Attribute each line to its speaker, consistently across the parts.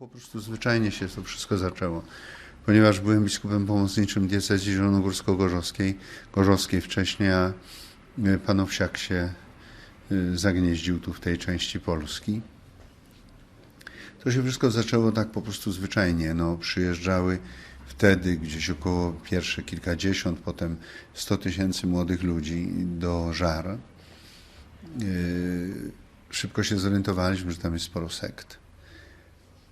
Speaker 1: Po prostu zwyczajnie się to wszystko zaczęło. Ponieważ byłem biskupem pomocniczym diecezji zielonogórsko-gorzowskiej, gorzowskiej wcześniej, a y, pan Owsiak się y, zagnieździł tu w tej części Polski. To się wszystko zaczęło tak po prostu zwyczajnie. No, przyjeżdżały wtedy gdzieś około pierwsze kilkadziesiąt, potem 100 tysięcy młodych ludzi do żar. Yy, Szybko się zorientowaliśmy, że tam jest sporo sekt.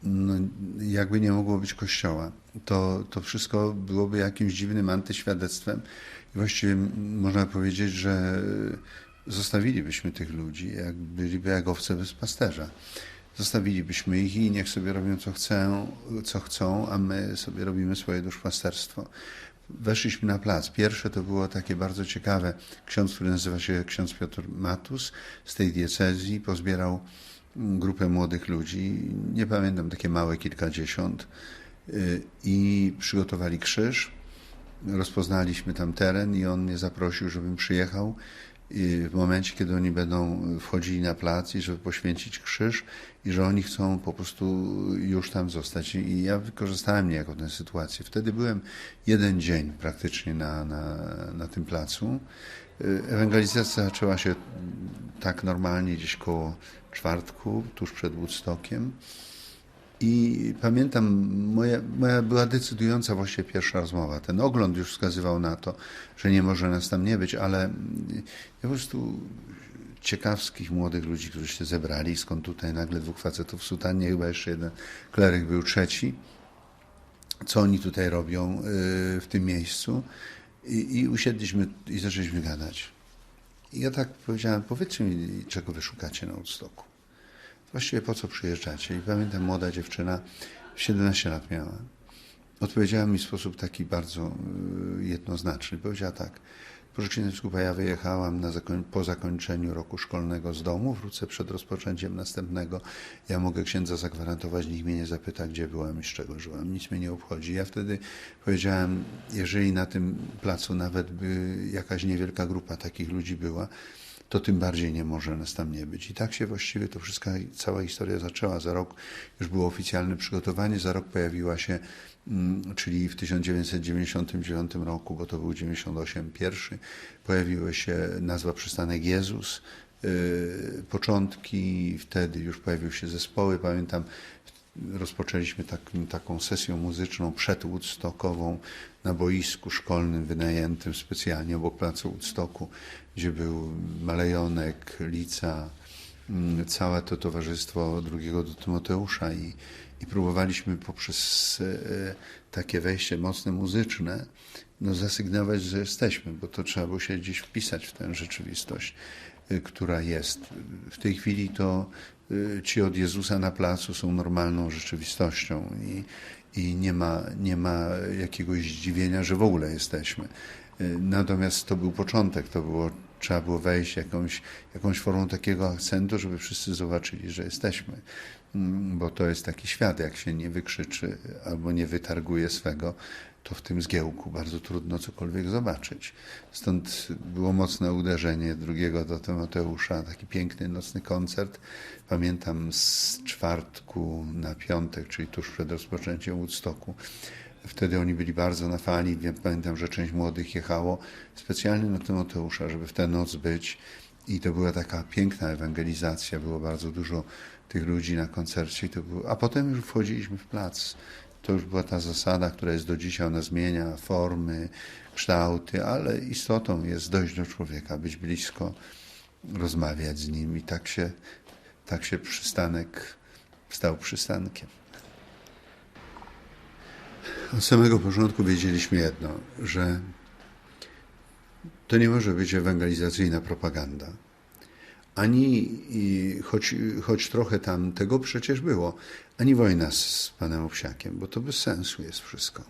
Speaker 1: No, jakby nie mogło być kościoła. To, to wszystko byłoby jakimś dziwnym antyświadectwem. I właściwie można powiedzieć, że zostawilibyśmy tych ludzi, jak byliby jak owce bez pasterza. Zostawilibyśmy ich i niech sobie robią co chcą, co chcą, a my sobie robimy swoje duszpasterstwo. Weszliśmy na plac. Pierwsze to było takie bardzo ciekawe. Ksiądz, który nazywa się ksiądz Piotr Matus z tej diecezji, pozbierał grupę młodych ludzi, nie pamiętam, takie małe kilkadziesiąt, y, i przygotowali krzyż. Rozpoznaliśmy tam teren i on mnie zaprosił, żebym przyjechał i w momencie, kiedy oni będą wchodzili na plac i żeby poświęcić krzyż i że oni chcą po prostu już tam zostać. I ja wykorzystałem niejako tę sytuację. Wtedy byłem jeden dzień praktycznie na, na, na tym placu. Ewangelizacja zaczęła się tak normalnie gdzieś koło czwartku, tuż przed Woodstockiem. I pamiętam, moja, moja była decydująca właściwie pierwsza rozmowa. Ten ogląd już wskazywał na to, że nie może nas tam nie być, ale ja po prostu ciekawskich młodych ludzi, którzy się zebrali, skąd tutaj nagle dwóch facetów w sutannie, chyba jeszcze jeden kleryk był trzeci, co oni tutaj robią y, w tym miejscu. I, I usiedliśmy i zaczęliśmy gadać. I ja tak powiedziałem, powiedzcie mi, czego wy szukacie na Woodstocku. Właściwie po co przyjeżdżacie? I pamiętam, młoda dziewczyna, 17 lat miała. Odpowiedziała mi w sposób taki bardzo y, jednoznaczny. Powiedziała tak, proszę biskupa, ja wyjechałam zakoń- po zakończeniu roku szkolnego z domu, wrócę przed rozpoczęciem następnego. Ja mogę księdza zagwarantować, nikt mnie nie zapyta, gdzie byłam i z czego żyłam. Nic mnie nie obchodzi. Ja wtedy powiedziałem, jeżeli na tym placu nawet by jakaś niewielka grupa takich ludzi była, to tym bardziej nie może nas tam nie być. I tak się właściwie to wszystko, cała historia zaczęła. Za rok już było oficjalne przygotowanie, za rok pojawiła się, mm, czyli w 1999 roku, bo to był 98 pierwszy, pojawiła się nazwa przystanek Jezus, yy, początki, wtedy już pojawiły się zespoły, pamiętam, rozpoczęliśmy tak, taką sesją muzyczną przedwoodstockową na boisku szkolnym wynajętym specjalnie obok placu Woodstocku, gdzie był Malejonek, Lica, mm, całe to towarzystwo drugiego do Tymoteusza i, i próbowaliśmy poprzez e, takie wejście mocne muzyczne no, zasygnować, że jesteśmy, bo to trzeba było się gdzieś wpisać w tę rzeczywistość, e, która jest. W tej chwili to e, ci od Jezusa na placu są normalną rzeczywistością i, i nie, ma, nie ma jakiegoś zdziwienia, że w ogóle jesteśmy. Natomiast to był początek, to było, trzeba było wejść jakąś, jakąś formą takiego akcentu, żeby wszyscy zobaczyli, że jesteśmy. Mm, Bo to jest taki świat, jak się nie wykrzyczy albo nie wytarguje swego, to w tym zgiełku bardzo trudno cokolwiek zobaczyć. Stąd było mocne uderzenie drugiego do Tymoteusza, taki piękny nocny koncert. Pamiętam z czwartku na piątek, czyli tuż przed rozpoczęciem Woodstocku. Wtedy oni byli bardzo na fali. Pamiętam, że część młodych jechało specjalnie na Tymoteusza, żeby w tę noc być. I to była taka piękna ewangelizacja. Było bardzo dużo tych ludzi na koncercie. To było... A potem już wchodziliśmy w plac. To już była ta zasada, która jest do dzisiaj. Ona zmienia formy, kształty, ale istotą jest dojść do człowieka, być blisko, rozmawiać z nim. I tak się, tak się przystanek stał przystankiem. Od samego początku wiedzieliśmy jedno, że to nie może być ewangelizacyjna propaganda. Ani, choć, choć trochę tam tego przecież było, ani wojna z panem Owsiakiem, bo to bez sensu jest wszystko.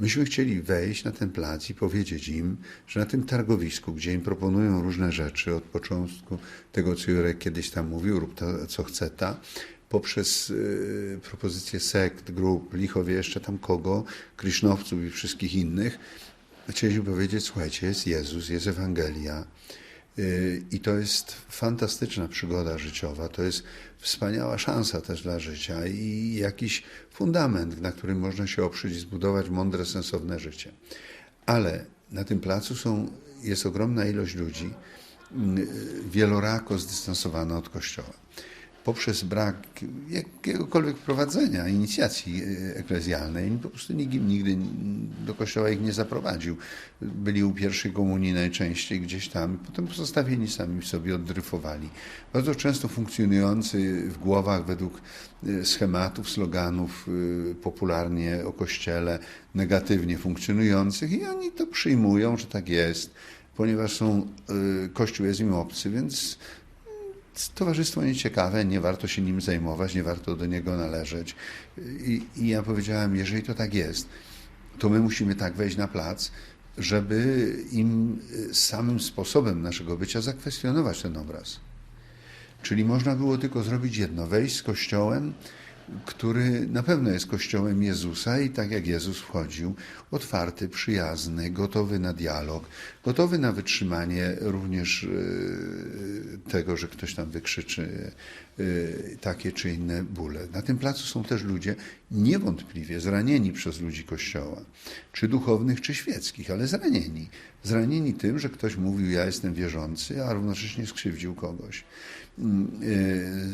Speaker 1: Myśmy chcieli wejść na ten plac i powiedzieć im, że na tym targowisku, gdzie im proponują różne rzeczy, od początku tego, co Jurek kiedyś tam mówił, rób to, co chce ta, poprzez y, propozycje sekt, grup, lichowie jeszcze tam kogo, krisznowców i wszystkich innych, chcieliśmy powiedzieć, słuchajcie, jest Jezus, jest Ewangelia, I to jest fantastyczna przygoda życiowa, to jest wspaniała szansa też dla życia i jakiś fundament, na którym można się oprzeć i zbudować mądre, sensowne życie. Ale na tym placu są, jest ogromna ilość ludzi, mm, wielorako zdystansowana od Kościoła poprzez brak jakiegokolwiek prowadzenia inicjacji e, eklezjalnej. Po prostu nikt nigdy do kościoła ich nie zaprowadził. Byli u pierwszej komunii najczęściej gdzieś tam, potem pozostawieni sami sobie oddryfowali. Bardzo często funkcjonujący w głowach według e, schematów, sloganów e, popularnie o kościele, negatywnie funkcjonujących i oni to przyjmują, że tak jest, ponieważ są, kościół jest im obcy, więc towarzystwo nieciekawe, nie warto się nim zajmować, nie warto do niego należeć. I, I, ja powiedziałem, jeżeli to tak jest, to my musimy tak wejść na plac, żeby im samym sposobem naszego bycia zakwestionować ten obraz. Czyli można było tylko zrobić jedno, wejść z kościołem, który na pewno jest kościołem Jezusa i tak jak Jezus wchodził, otwarty, przyjazny, gotowy na dialog, gotowy na wytrzymanie również e, tego, że ktoś tam wykrzyczy takie czy inne bóle. Na tym placu są też ludzie niewątpliwie zranieni przez ludzi Kościoła, czy duchownych, czy świeckich, ale zranieni. Zranieni tym, że ktoś mówił, ja jestem wierzący, a równocześnie skrzywdził kogoś. Mm,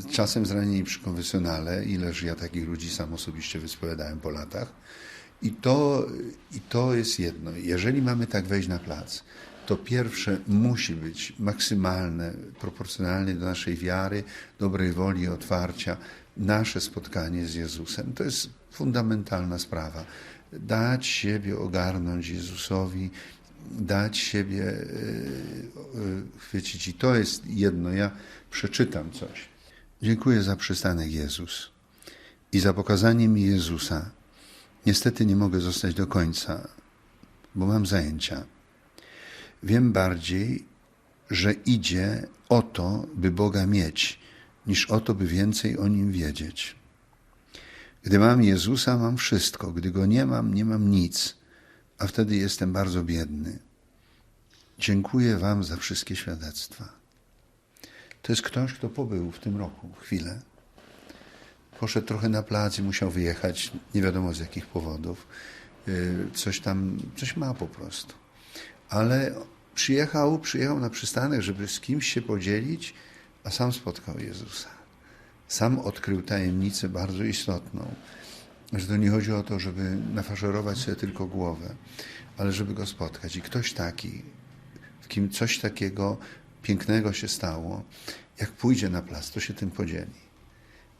Speaker 1: e, czasem zranieni przy konfesjonale, ileż ja takich ludzi sam osobiście wyspowiadałem po latach. I to, I to jest jedno. Jeżeli mamy tak wejść na plac, to pierwsze musi być maksymalne, proporcjonalne do naszej wiary, dobrej woli i otwarcia, nasze spotkanie z Jezusem. To jest fundamentalna sprawa. Dać siebie ogarnąć Jezusowi, dać siebie e, e, chwycić. I to jest jedno. Ja przeczytam coś. Dziękuję za przystanek Jezus i za pokazanie mi Jezusa. Niestety nie mogę zostać do końca, bo mam zajęcia. Wiem bardziej, że idzie o to, by Boga mieć, niż o to, by więcej o Nim wiedzieć. Gdy mam Jezusa, mam wszystko. Gdy Go nie mam, nie mam nic, a wtedy jestem bardzo biedny. Dziękuję Wam za wszystkie świadectwa. To jest ktoś, kto pobył w tym roku chwilę. Poszedł trochę na plac i musiał wyjechać, nie wiadomo z jakich powodów. Y, coś tam, coś ma po prostu. Ale przyjechał, przyjechał na przystanek, żeby z kimś się podzielić, a sam spotkał Jezusa. Sam odkrył tajemnicę bardzo istotną, że to nie chodzi o to, żeby nafaszerować sobie tylko głowę, ale żeby go spotkać. I ktoś taki, w kim coś takiego pięknego się stało, jak pójdzie na plac, to się tym podzieli.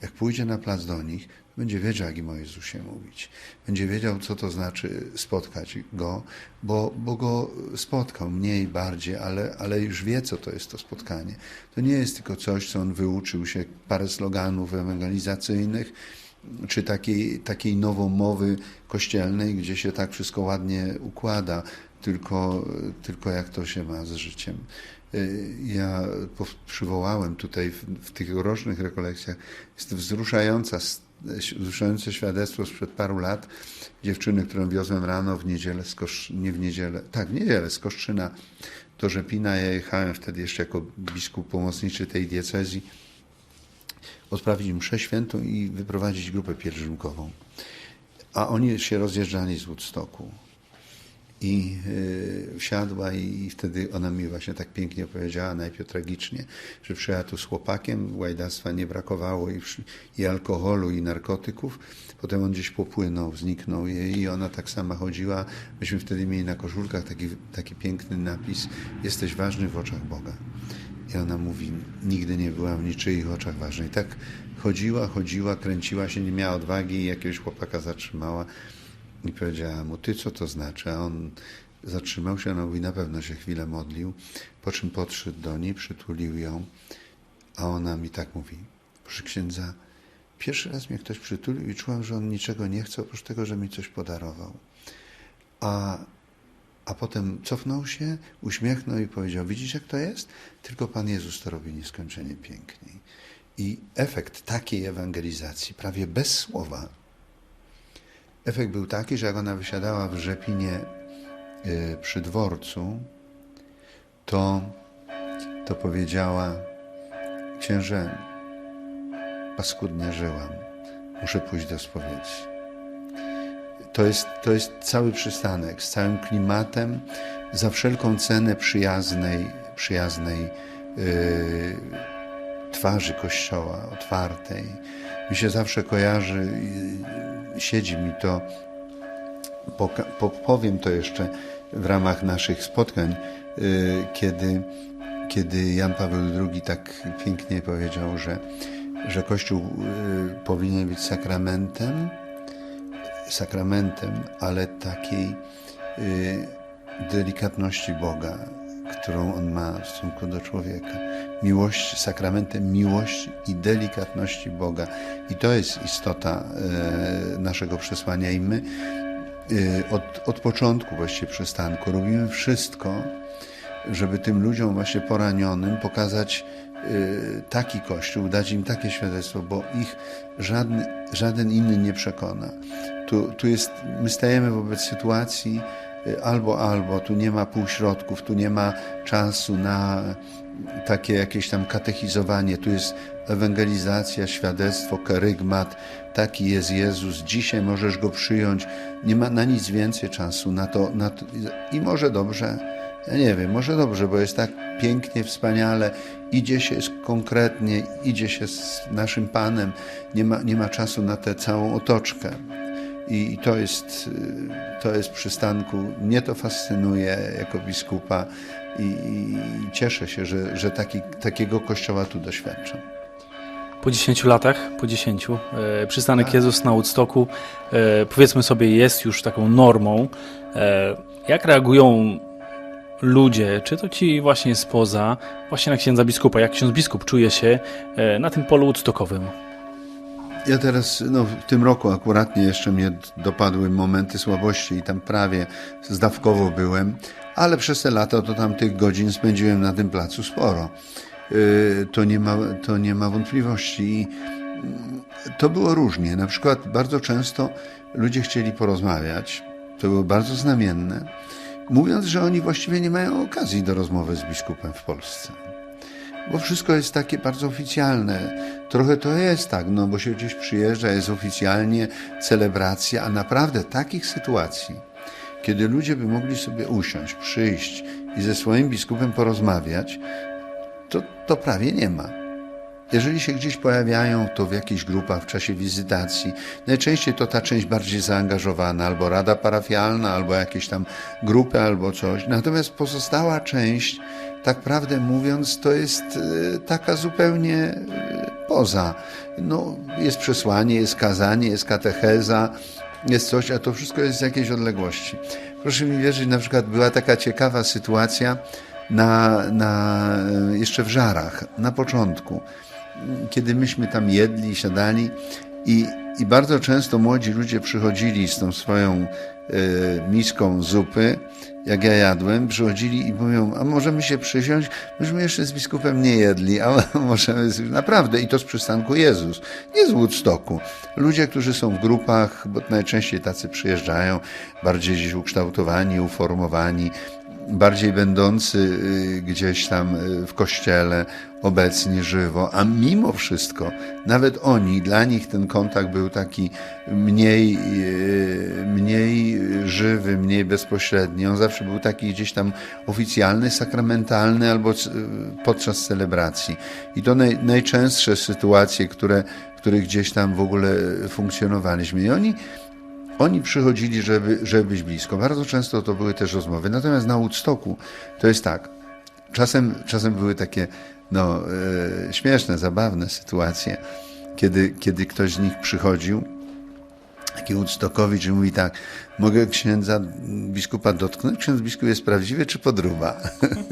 Speaker 1: Jak pójdzie na plac do nich, będzie wiedział, jak im o Jezusie mówić. Będzie wiedział, co to znaczy spotkać Go, bo, bo Go spotkał mniej, bardziej, ale, ale już wie, co to jest to spotkanie. To nie jest tylko coś, co on wyuczył się, parę sloganów ewangelizacyjnych, czy takiej, takiej nowomowy kościelnej, gdzie się tak wszystko ładnie układa, tylko, tylko jak to się ma z życiem. Y, ja przywołałem tutaj w, w tych rocznych rekolekcjach, jest wzruszająca, wzruszające świadectwo sprzed paru lat dziewczyny, którą wiozłem rano w niedzielę, z Kosz, nie w niedzielę, tak, w niedzielę z Koszczyna do Rzepina. Ja jechałem wtedy jeszcze jako biskup pomocniczy tej diecezji odprawić mszę świętą i wyprowadzić grupę pielgrzymkową. A oni się rozjeżdżali z Woodstocku. I y, wsiadła i wtedy ona mi właśnie tak pięknie powiedziała, najpierw tragicznie, że przyjechała tu z chłopakiem, łajdactwa nie brakowało i, i alkoholu, i narkotyków. Potem on gdzieś popłynął, zniknął jej i ona tak sama chodziła. Myśmy wtedy mieli na koszulkach taki, taki piękny napis Jesteś ważny w oczach Boga. I ona mówi, nigdy nie byłam w niczyich oczach ważna. I tak chodziła, chodziła, kręciła się, nie miała odwagi i jakiegoś chłopaka zatrzymała. I powiedziała mu, ty co to znaczy? A on zatrzymał się, ona mówi, na pewno się chwilę modlił, po czym podszedł do niej, przytulił ją, a ona mi tak mówi, proszę księdza, pierwszy raz mnie ktoś przytulił i czułam, że on niczego nie chce, oprócz tego, że mi coś podarował. A, a potem cofnął się, uśmiechnął i powiedział, widzisz jak to jest? Tylko Pan Jezus to robi nieskończenie piękniej. I efekt takiej ewangelizacji, prawie bez słowa, Efekt był taki, że jak ona wysiadała w Rzepinie y, przy dworcu, to to powiedziała: Księże, paskudnie żyłam, muszę pójść do spowiedzi. To jest, to jest cały przystanek z całym klimatem, za wszelką cenę przyjaznej, przyjaznej yy, twarzy Kościoła, otwartej. Mi się zawsze kojarzy, siedzi mi to, powiem to jeszcze w ramach naszych spotkań, yy, kiedy, kiedy Jan Paweł II tak pięknie powiedział, że, że Kościół yy, powinien być sakramentem, sakramentem, ale takiej y, delikatności Boga, którą On ma w stosunku do człowieka. Miłość, sakramentem miłości i delikatności Boga. I to jest istota y, naszego przesłania. I my y, od, od początku właściwie przystanku robimy wszystko, żeby tym ludziom właśnie poranionym pokazać y, taki kościół, dać im takie świadectwo, bo ich żadny, żaden inny nie przekona. Tu, tu jest, my stajemy wobec sytuacji albo, albo, tu nie ma półśrodków, tu nie ma czasu na takie jakieś tam katechizowanie, tu jest ewangelizacja, świadectwo, kerygmat, taki jest Jezus, dzisiaj możesz Go przyjąć, nie ma na nic więcej czasu, na to, na to i może dobrze, ja nie wiem, może dobrze, bo jest tak pięknie, wspaniale, idzie się konkretnie, idzie się z naszym Panem, nie ma, nie ma czasu na tę całą otoczkę. I, to jest, y, to jest przystanku, mnie to fascynuje jako biskupa i, i cieszę się, że, że taki, takiego kościoła tu doświadczam.
Speaker 2: Po 10 latach, po 10, e, przystanek Jezus na Woodstocku, e, powiedzmy sobie, jest już taką normą. E, jak reagują ludzie, czy to ci właśnie spoza, właśnie na księdza biskupa, jak ksiądz biskup czuje się na tym polu Woodstockowym?
Speaker 1: Ja teraz, no w tym roku akuratnie jeszcze mnie dopadły momenty słabości i tam prawie zdawkowo byłem, ale przez te lata to tam tych godzin spędziłem na tym placu sporo. Yy, To nie ma, to nie ma wątpliwości. I mm, to było różnie. Na przykład bardzo często ludzie chcieli porozmawiać. To było bardzo znamienne, mówiąc, że oni właściwie nie mają okazji do rozmowy z biskupem w Polsce bo wszystko jest takie bardzo oficjalne. Trochę to jest tak, no bo się gdzieś przyjeżdża, jest oficjalnie celebracja, a naprawdę takich sytuacji, kiedy ludzie by mogli sobie usiąść, przyjść i ze swoim biskupem porozmawiać, to, to prawie nie ma. Jeżeli się gdzieś pojawiają, to w jakichś grupach w czasie wizytacji. Najczęściej to ta część bardziej zaangażowana, albo rada parafialna, albo jakieś tam grupy, albo coś. Natomiast pozostała część, tak prawdę mówiąc, to jest e, taka zupełnie e, poza. No, jest przesłanie, jest kazanie, jest katecheza, jest coś, a to wszystko jest z jakiejś odległości. Proszę mi wierzyć, na przykład była taka ciekawa sytuacja na, na, e, jeszcze w Żarach, na początku kiedy myśmy tam jedli, siadali i, i bardzo często młodzi ludzie przychodzili z tą swoją e, miską zupy, jak ja jadłem, przychodzili i mówią, a możemy się przysiąść? Myśmy jeszcze z biskupem nie jedli, ale możemy, naprawdę, i to z przystanku Jezus, nie z Woodstocku. Ludzie, którzy są w grupach, bo najczęściej tacy przyjeżdżają, bardziej gdzieś ukształtowani, uformowani, bardziej będący y, gdzieś tam y, w kościele, obecni żywo, a mimo wszystko, nawet oni, dla nich ten kontakt był taki mniej, y, mniej żywy, mniej bezpośredni. On zawsze był taki gdzieś tam oficjalny, sakramentalny albo podczas celebracji. I to naj, najczęstsze sytuacje, które, które gdzieś tam w ogóle funkcjonowaliśmy. I oni oni przychodzili, żeby, żeby być blisko. Bardzo często to były też rozmowy. Natomiast na Woodstocku to jest tak. Czasem, czasem były takie no, e, śmieszne, zabawne sytuacje, kiedy, kiedy ktoś z nich przychodził, taki Woodstockowicz i mówi tak, mogę księdza biskupa dotknąć? Ksiądz biskup jest prawdziwy czy podruba?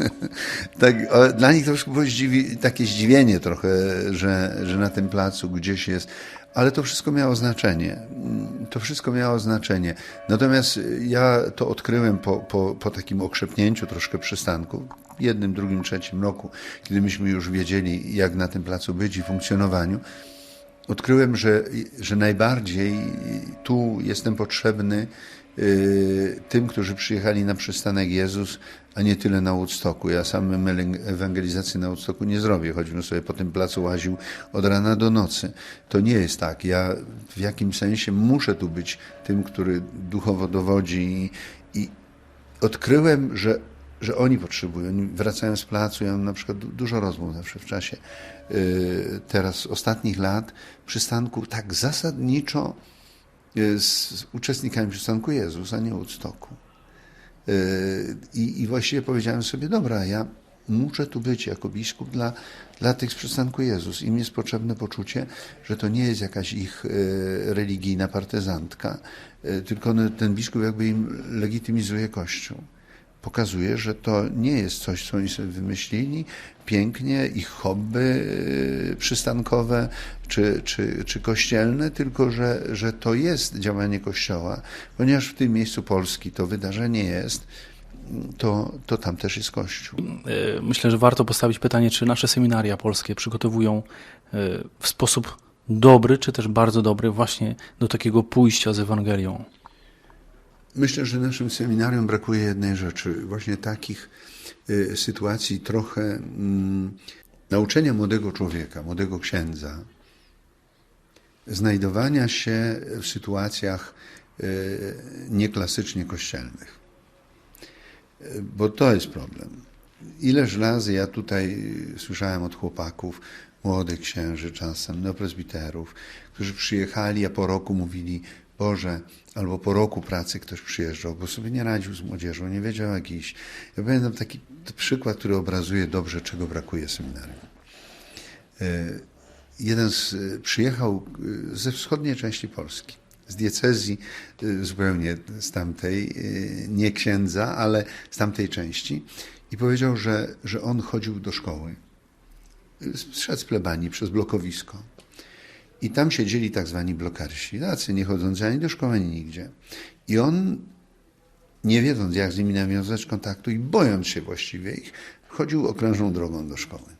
Speaker 1: tak, dla nich to już było zdziwi, takie zdziwienie trochę, że, że na tym placu gdzieś jest ale to wszystko miało znaczenie. To wszystko miało znaczenie. Natomiast ja to odkryłem po, po, po takim okrzepnięciu troszkę przystanku, jednym, drugim, trzecim roku, kiedy myśmy już wiedzieli, jak na tym placu być i funkcjonowaniu. Odkryłem, że, że najbardziej tu jestem potrzebny y, tym, którzy przyjechali na przystanek Jezus, a nie tyle na Woodstocku. Ja sam ewangelizacji na Woodstocku nie zrobię, choćbym sobie po tym placu łaził od rana do nocy. To nie jest tak. Ja w jakimś sensie muszę tu być tym, który duchowo dowodzi i, i odkryłem, że, że oni potrzebują. Wracają z placu, ja mam na przykład du- dużo rozmów zawsze w czasie y, teraz ostatnich lat przystanku tak zasadniczo y, z, uczestnikami przystanku Jezus, a nie Woodstocku. Y, I, I właściwie powiedziałem sobie, dobra, ja muszę tu być jako biskup dla, dla tych z przystanku Jezus. Im jest potrzebne poczucie, że to nie jest jakaś ich religijna partyzantka, tylko ten biskup jakby im legitymizuje Kościół. Pokazuje, że to nie jest coś, co oni sobie wymyślili, pięknie, ich hobby y, przystankowe czy, czy, czy kościelne, tylko że, że to jest działanie Kościoła, ponieważ w tym miejscu Polski to wydarzenie jest, to, to tam też jest Kościół.
Speaker 2: E, Myślę, że warto postawić pytanie, czy nasze seminaria polskie przygotowują e, w sposób dobry, czy też bardzo dobry właśnie do takiego pójścia z Ewangelią.
Speaker 1: Myślę, że naszym seminarium brakuje jednej rzeczy, właśnie takich y, sytuacji trochę mm, nauczenia młodego człowieka, młodego księdza, znajdowania się w sytuacjach y, nieklasycznie kościelnych. Y, Bo to jest problem. Ileż razy ja tutaj słyszałem od chłopaków, młodych księży czasem, neopresbiterów, którzy przyjechali, a po roku mówili, Boże, albo po roku pracy ktoś przyjeżdżał, bo sobie nie radził z młodzieżą, nie wiedział jak iść. Ja pamiętam taki przykład, który obrazuje dobrze, czego brakuje seminarium. Y, Jeden z, przyjechał y, ze wschodniej części Polski, z diecezji y, zupełnie z tamtej, nie księdza, ale z tamtej części i powiedział, że, że on chodził do szkoły. Szedł z plebanii przez blokowisko. I tam siedzieli tak zwani blokarsi, tacy nie chodzący ani do szkoły, ani nigdzie. I on, nie wiedząc jak z nimi nawiązać kontaktu i bojąc się właściwie ich, chodził okrężną drogą do szkoły.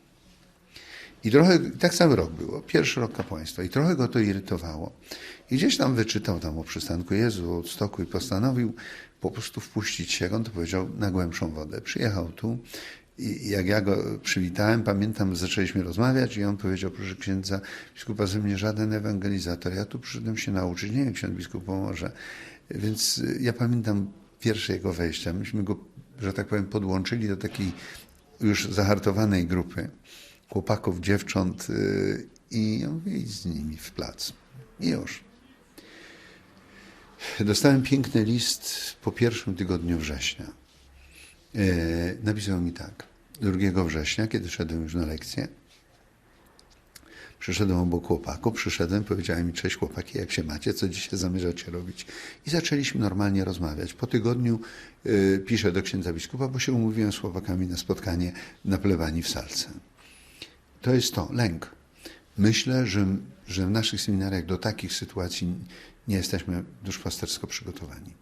Speaker 1: I trochę, tak cały rok było, pierwszy rok kapłaństwa i trochę go to irytowało. I gdzieś tam wyczytał tam o przystanku Jezu, od stoku i postanowił po prostu wpuścić się, jak on to powiedział, na głębszą wodę. Przyjechał tu i jak ja go przywitałem, pamiętam, zaczęliśmy rozmawiać i on powiedział, proszę księdza biskupa, ze mnie żaden ewangelizator, ja tu przyszedłem się nauczyć, nie wiem, ksiądz biskup pomoże. Więc y, ja pamiętam pierwsze jego wejścia, myśmy go, że tak powiem, podłączyli do takiej już zahartowanej grupy chłopaków, dziewcząt y, i ja mówię, z nimi w plac. I już. Dostałem piękny list po pierwszym tygodniu września. E, Napisał mi tak. 2 września, kiedy szedłem już na lekcję, przyszedłem obok chłopaków, przyszedłem, powiedziałem mi, cześć chłopaki, jak się macie, co dzisiaj zamierzacie robić? I zaczęliśmy normalnie rozmawiać. Po tygodniu y, piszę do księdza biskupa, bo się umówiłem z chłopakami na spotkanie na plebanii w Salce. To jest to, lęk. Myślę, że, że w naszych seminariach do takich sytuacji nie jesteśmy duszpastersko przygotowani.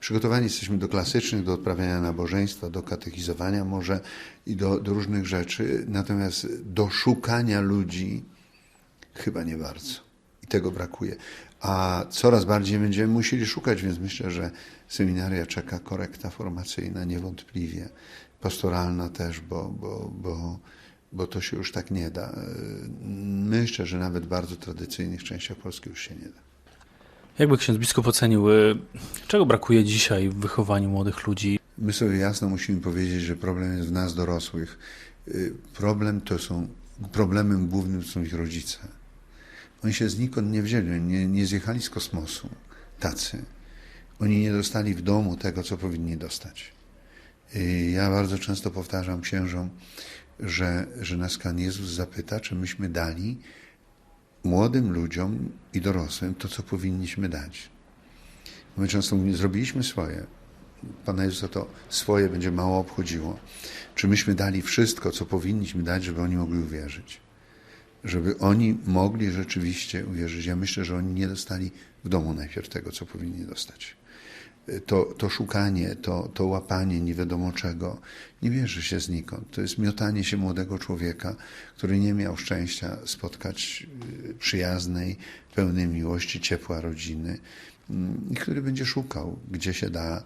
Speaker 1: Przygotowani jesteśmy do klasycznych, do odprawiania nabożeństwa, do katechizowania może i do, do różnych rzeczy, natomiast do szukania ludzi chyba nie bardzo. I tego brakuje. A coraz bardziej będziemy musieli szukać, więc myślę, że seminaria czeka korekta formacyjna niewątpliwie, pastoralna też, bo, bo, bo, bo to się już tak nie da. Myślę, że nawet w bardzo tradycyjnych częściach Polski już się nie da.
Speaker 2: Jakby ksiądz biskup ocenił, y, czego brakuje dzisiaj w wychowaniu młodych ludzi?
Speaker 1: My sobie jasno musimy powiedzieć, że problem jest w nas dorosłych. Y, Problem to są, problemem głównym są ich rodzice. Oni się znikąd nie wzięli, nie, nie zjechali z kosmosu, tacy. Oni nie dostali w domu tego, co powinni dostać. Ja bardzo często powtarzam księżom, że, że nas Pan Jezus zapyta, czy myśmy dali młodym ludziom i dorosłym to, co powinniśmy dać. My często mówimy, zrobiliśmy swoje. Pana Jezusa to swoje będzie mało obchodziło. Czy myśmy dali wszystko, co powinniśmy dać, żeby oni mogli uwierzyć? Żeby oni mogli rzeczywiście uwierzyć. Ja myślę, że oni nie dostali w domu najpierw tego, co powinni dostać. To, to szukanie, to, to łapanie nie wiadomo czego, nie bierze się znikąd. To jest miotanie się młodego człowieka, który nie miał szczęścia spotkać y, przyjaznej, pełnej miłości, ciepła rodziny mm, i który będzie szukał, gdzie się da,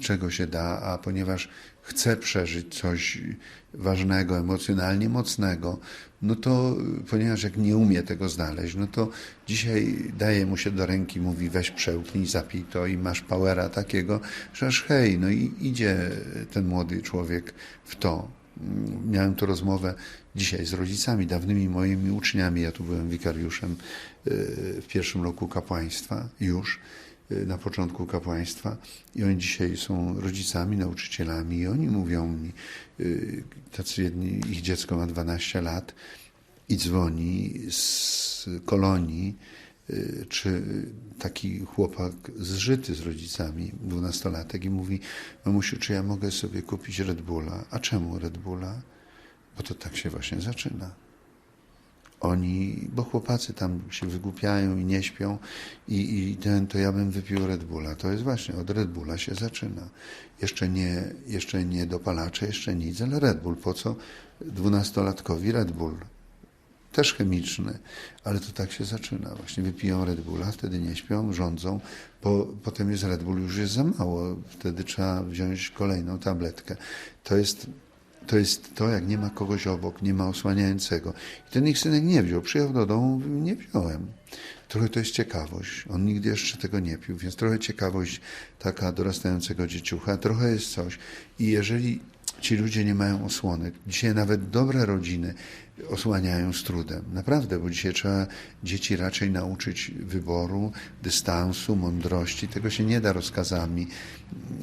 Speaker 1: czego się da, a ponieważ chce przeżyć coś ważnego, emocjonalnie mocnego, no to y, ponieważ jak nie umie tego znaleźć, no to dzisiaj daje mu się do ręki, mówi weź przełknij, zapij to i masz powera takiego, że aż hej, no i idzie ten młody człowiek w to. Mm, Miałem tu rozmowę dzisiaj z rodzicami, dawnymi moimi uczniami. Ja tu byłem wikariuszem y, w pierwszym roku kapłaństwa już y, na początku kapłaństwa i oni dzisiaj są rodzicami, nauczycielami i oni mówią mi, y, tacy jedni, ich dziecko ma 12 lat i dzwoni z kolonii, y, czy taki chłopak zżyty z rodzicami, dwunastolatek i mówi, mamusiu, czy ja mogę sobie kupić Red Bulla? A czemu Red Bulla? Bo to tak się właśnie zaczyna. Oni, bo chłopacy tam się wygłupiają i nie śpią i, i ten, to ja bym wypił Red Bulla. To jest właśnie, od Red Bulla się zaczyna. Jeszcze nie, jeszcze nie dopalacze, jeszcze nic, ale Red Bull. Po co dwunastolatkowi Red Bull? Też chemiczny, ale to tak się zaczyna. Właśnie wypiją Red Bulla, wtedy nie śpią, rządzą, bo potem jest Red Bull, już jest za mało. Wtedy trzeba wziąć kolejną tabletkę. To jest to jest to, jak nie ma kogoś obok, nie ma osłaniającego. I ten ich synek nie wziął. Przyjechał do domu, nie wziąłem. Trochę to jest ciekawość. On nigdy jeszcze tego nie pił, więc trochę ciekawość taka dorastającego dzieciucha, trochę jest coś. I jeżeli ci ludzie nie mają osłonek, dzisiaj nawet dobre rodziny osłaniają z trudem. Naprawdę, bo dzisiaj trzeba dzieci raczej nauczyć wyboru, dystansu, mądrości. Tego się nie da rozkazami.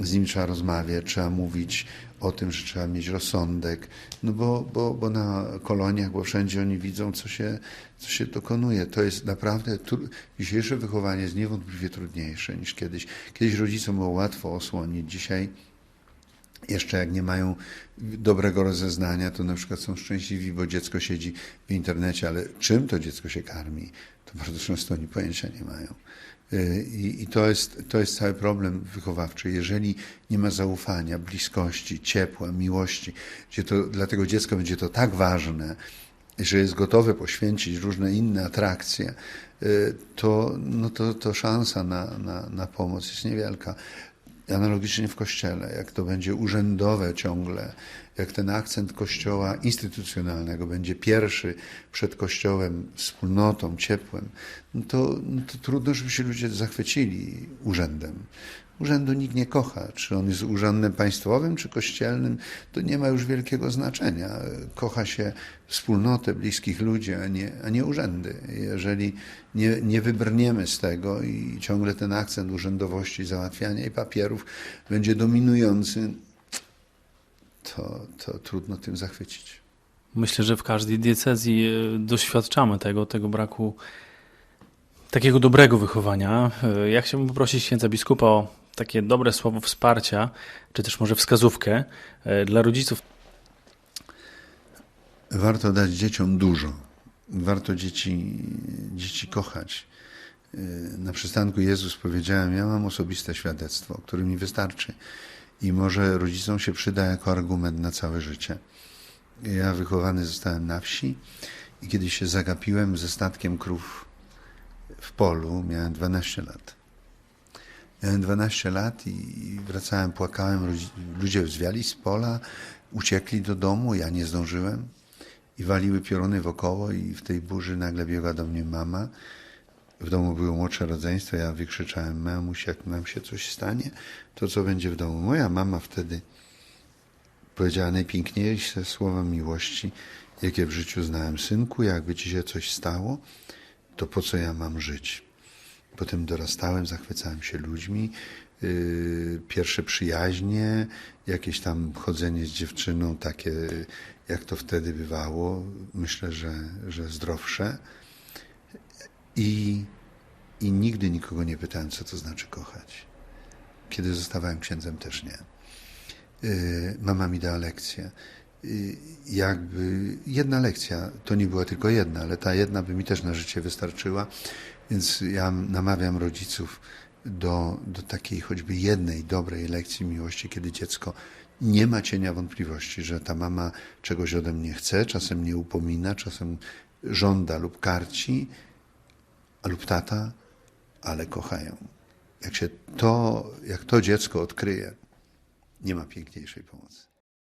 Speaker 1: Z nimi trzeba rozmawiać, trzeba mówić o tym, że trzeba mieć rozsądek, no bo, bo, bo na koloniach, bo wszędzie oni widzą, co się, co się dokonuje. To jest naprawdę, tru... dzisiejsze wychowanie jest niewątpliwie trudniejsze niż kiedyś. Kiedyś rodzicom było łatwo osłonić, dzisiaj jeszcze jak nie mają dobrego rozeznania, to na przykład są szczęśliwi, bo dziecko siedzi w internecie, ale czym to dziecko się karmi, to bardzo często oni pojęcia nie mają. I, I, to, jest, to jest cały problem wychowawczy. Jeżeli nie ma zaufania, bliskości, ciepła, miłości, gdzie to dla tego dziecka będzie to tak ważne, że jest gotowe poświęcić różne inne atrakcje, to, no to, to szansa na, na, na pomoc jest niewielka. Analogicznie w kościele, jak to będzie urzędowe ciągle, jak ten akcent kościoła instytucjonalnego będzie pierwszy przed kościołem, wspólnotą, ciepłem, no to, no to trudno, żeby się ludzie zachwycili urzędem. Urzędu nikt nie kocha. Czy on jest urzędem państwowym, czy kościelnym, to nie ma już wielkiego znaczenia. Kocha się wspólnotę bliskich ludzi, a nie, a nie urzędy. Jeżeli nie, nie wybrniemy z tego i ciągle ten akcent urzędowości, załatwiania i papierów będzie dominujący, to, to trudno tym zachwycić.
Speaker 2: Myślę, że w każdej diecezji e, doświadczamy tego, tego braku takiego dobrego wychowania. E, Ja chciałbym poprosić księdza biskupa o takie dobre słowo wsparcia, czy też może wskazówkę e, dla rodziców.
Speaker 1: Warto dać dzieciom dużo. Warto dzieci, dzieci kochać. Na przystanku Jezus powiedziałem, ja mam osobiste świadectwo, które mi wystarczy i może rodzicom się przyda jako argument na całe życie. Ja wychowany zostałem na wsi i kiedy się zagapiłem ze statkiem krów w polu, miałem 12 lat. Miałem 12 lat i wracałem, płakałem, ludzie zwiali z pola, uciekli do domu, ja nie zdążyłem i waliły pioruny wokoło i w tej burzy nagle biegła do mnie mama. W domu było młodsze rodzeństwo, ja wykrzyczałem, mamuś, jak nam się coś stanie, to co będzie w domu? Moja mama wtedy powiedziała najpiękniejsze słowa miłości, jakie w życiu znałem. Synku, jakby ci się coś stało, to po co ja mam żyć? Potem dorastałem, zachwycałem się ludźmi, yy, pierwsze przyjaźnie, jakieś tam chodzenie z dziewczyną, takie jak to wtedy bywało, myślę, że, że zdrowsze. I, I nigdy nikogo nie pytałem, co to znaczy kochać. Kiedy zostawałem księdzem, też nie. Yy, mama mi dała lekcję. Yy, jakby jedna lekcja, to nie była tylko jedna, ale ta jedna by mi też na życie wystarczyła. Więc ja namawiam rodziców, do, do takiej choćby jednej dobrej lekcji miłości, kiedy dziecko nie ma cienia wątpliwości, że ta mama czegoś ode mnie chce, czasem mnie upomina, czasem żąda lub karci, lub tata, ale kochają. Jak się to, jak to dziecko odkryje, nie ma piękniejszej pomocy.